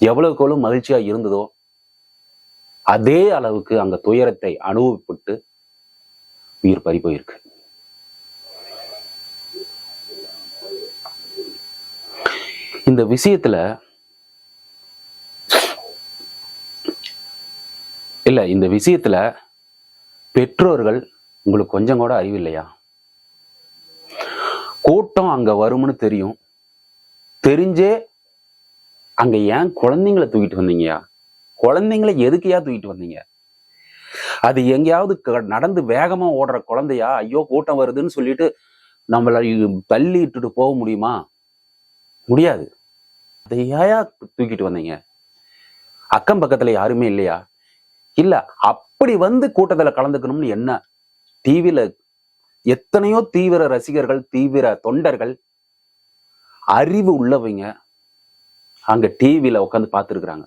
எவ்வளவுக்கு எவ்வளவு மகிழ்ச்சியா இருந்ததோ அதே அளவுக்கு அங்க துயரத்தை அனுபவிப்பட்டு உயிர் பறி போயிருக்கு. இந்த விஷயத்துல இல்ல இந்த விஷயத்துல பெற்றோர்கள் உங்களுக்கு கொஞ்சம் கூட அறிவில்லையா கூட்டம் அங்க வரும்னு தெரியும். தெரிஞ்சே அங்க ஏன் குழந்தைங்களை தூக்கிட்டு வந்தீங்கயா குழந்தைங்களை எதுக்குயா தூக்கிட்டு வந்தீங்க? அது எங்கேயாவது க- நடந்து வேகமா ஓடுற குழந்தையா? ஐயோ கூட்டம் வருதுன்னு சொல்லிட்டு நம்மளை தள்ளி இட்டுட்டு போக முடியுமா? முடியாது. அதை ஏயா தூக்கிட்டு வந்தீங்க? அக்கம் பக்கத்துல யாருமே இல்லையா? இல்ல அப்படி வந்து கூட்டத்துல கலந்துக்கணும்னு என்ன? டிவியில எத்தனையோ தீவிர ரசிகர்கள் தீவிர தொண்டர்கள் அறிவு உள்ளவங்க அங்க டிவியில உட்காந்து பார்த்துருக்குறாங்க